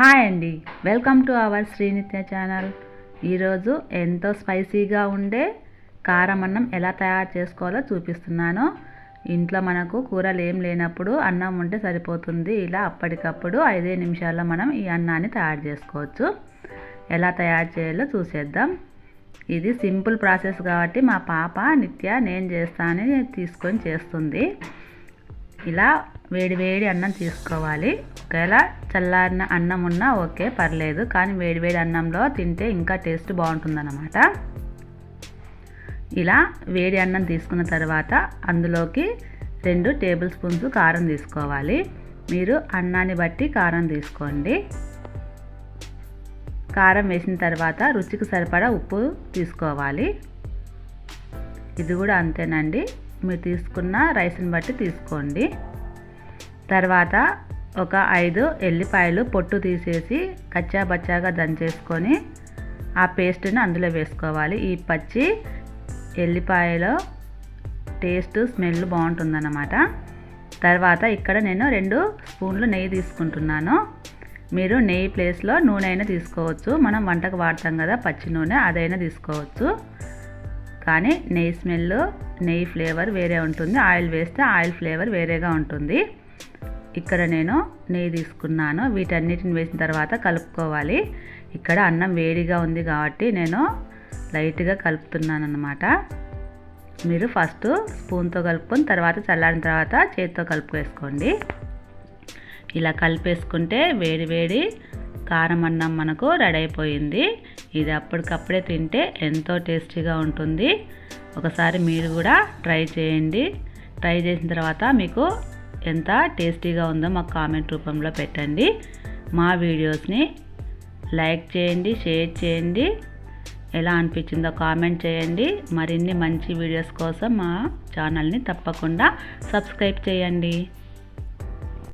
Hi అండి. Welcome to our Srinitya channel ఈరోజు ఎంతో స్పైసీగా ఉండే కారం అన్నం ఎలా తయారు చేసుకోవాలో చూపిస్తున్నాను. ఇంట్లో మనకు కూరలు ఏం లేనప్పుడు అన్నం ఉంటే సరిపోతుంది. ఇలా అప్పటికప్పుడు ఐదే నిమిషాల్లో మనం ఈ అన్నాన్ని తయారు చేసుకోవచ్చు. ఎలా తయారు చేయాలో చూసేద్దాం. ఇది సింపుల్ ప్రాసెస్ కాబట్టి మా పాప నిత్య నేను చేస్తానని తీసుకొని చేస్తుంది. ఇలా వేడి వేడి అన్నం తీసుకోవాలి. ఒకవేళ చల్లారిన అన్నం ఉన్నా ఓకే పర్లేదు. కానీ వేడి వేడి అన్నంలో తింటే ఇంకా టేస్ట్ బాగుంటుందన్నమాట. ఇలా వేడి అన్నం తీసుకున్న తర్వాత అందులోకి రెండు టేబుల్ స్పూన్స్ కారం తీసుకోవాలి. మీరు అన్నాన్ని బట్టి కారం తీసుకోండి. కారం వేసిన తర్వాత రుచికి సరిపడా ఉప్పు తీసుకోవాలి. ఇది కూడా అంతేనండి. మీరు తీసుకున్న రైస్ని బట్టి తీసుకోండి. తర్వాత ఒక ఐదు ఎల్లిపాయలు పొట్టు తీసేసి కచ్చా బచ్చాగా దంచేసుకొని ఆ పేస్ట్ని అందులో వేసుకోవాలి. ఈ పచ్చి ఎల్లిపాయలో టేస్ట్ స్మెల్ బాగుంటుందన్నమాట. తర్వాత ఇక్కడ నేను రెండు స్పూన్లు నెయ్యి తీసుకుంటున్నాను. మీరు నెయ్యి ప్లేస్లో నూనె అయినా తీసుకోవచ్చు. మనం వంటకు వాడతాం కదా పచ్చి నూనె అదైనా తీసుకోవచ్చు. కానీ నెయ్యి స్మెల్ నెయ్యి ఫ్లేవర్ వేరే ఉంటుంది. ఆయిల్ వేస్తే ఆయిల్ ఫ్లేవర్ వేరేగా ఉంటుంది. ఇక్కడ నేను నెయ్యి తీసుకున్నాను. వీటన్నిటిని వేసిన తర్వాత కలుపుకోవాలి. ఇక్కడ అన్నం వేడిగా ఉంది కాబట్టి నేను లైట్గా కలుపుతున్నాను అనమాట మీరు ఫస్ట్ స్పూన్తో కలుపుకొని తర్వాత చల్లారిన తర్వాత చేతితో కలుపుకేసుకోండి. ఇలా కలిపేసుకుంటే వేడి వేడి కారం అన్నం మనకు రెడీ అయిపోయింది ఇది అప్పటికప్పుడే తింటే ఎంతో టేస్టీగా ఉంటుంది. ఒకసారి మీరు కూడా ట్రై చేయండి. ట్రై చేసిన తర్వాత మీకు ఎంత టేస్టీగా ఉందో మాకు కామెంట్ రూపంలో పెట్టండి. మా వీడియోస్ని లైక్ చేయండి షేర్ చేయండి. ఎలా అనిపించిందో కామెంట్ చేయండి. మరిన్ని మంచి వీడియోస్ కోసం మా ఛానల్ని తప్పకుండా సబ్స్క్రైబ్ చేయండి.